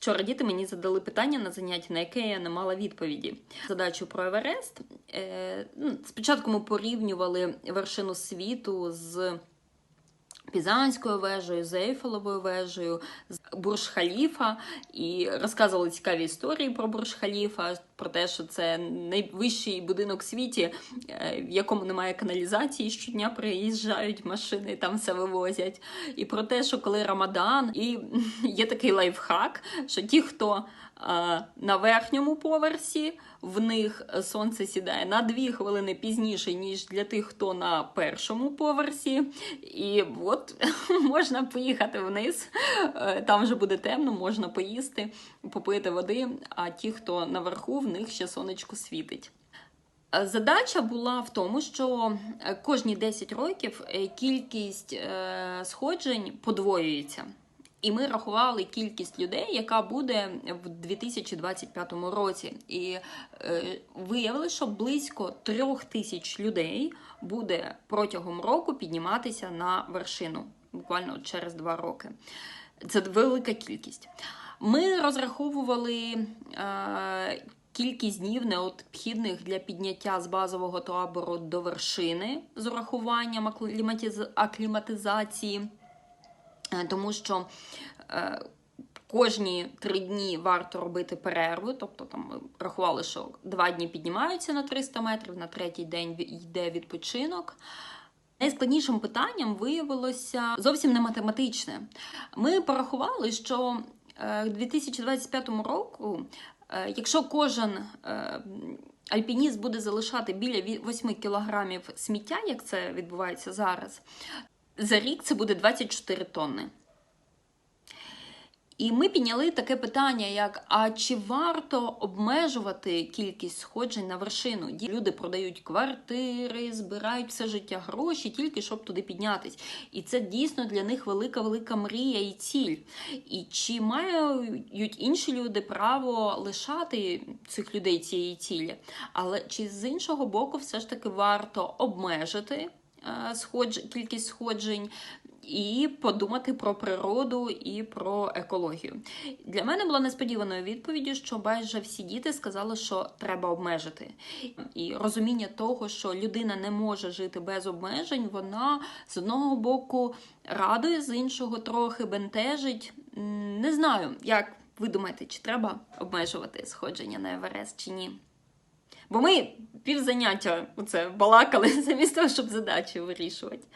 Вчора діти мені задали питання на заняття, на яке я не мала відповіді. Задачу про Еверест. Е, ну, спочатку ми порівнювали вершину світу з Пізанською вежею, з Ейфеловою вежею, з Бурж-Халіфа і розказували цікаві історії про Бурж-Халіфа, про те, що це найвищий будинок в світі, е, в якому немає каналізації. Щодня приїжджають машини, там все вивозять. І про те, що коли Рамадан, і є такий лайфхак, що ті, хто е, на верхньому поверсі, в них сонце сідає на дві хвилини пізніше, ніж для тих, хто на першому поверсі. І от можна поїхати вниз, е, там вже буде темно, можна поїсти, попити води. А ті, хто наверху, них ще сонечко світить. Е, Задача була в тому, що е, кожні 10 років е, кількість сходжень подвоюється. І ми рахували кількість людей, яка буде в 2025 році. І виявили, що близько трьох тисяч людей буде протягом року підніматися на вершину, буквально через два роки. Це велика кількість. Ми розраховували. Кількість днів необхідних для підняття з базового табору до вершини з урахуванням акліматиз- акліматизації, Е, тому що е, кожні три дні варто робити перерву. Тобто там ми рахували, що два дні піднімаються на 300 метрів, на третій день йде відпочинок. Найскладнішим питанням виявилося зовсім не математичне. Ми порахували, що е, 2025 року, якщо кожен е, альпініст буде залишати біля ві- 8 кілограмів сміття, як це відбувається зараз, за рік це буде 24 тонни. І ми підняли таке питання, як: а чи варто обмежувати кількість сходжень на вершину? Люди продають квартири, збирають все життя гроші, тільки щоб туди піднятись. І це дійсно для них велика велика мрія і ціль. І чи мають інші люди право лишати цих людей цієї цілі? Але чи з іншого боку, все ж таки варто обмежити е, сходж... кількість сходжень? І подумати про природу і про екологію. Для мене була несподіваною відповіддю, що майже всі діти сказали, що треба обмежити. І розуміння того, що людина не може жити без обмежень, вона з одного боку радує, з іншого трохи бентежить. Не знаю, як ви думаєте, чи треба обмежувати сходження на Еверест чи ні? Бо ми півзаняття оце балакали замість того, щоб задачі вирішувати.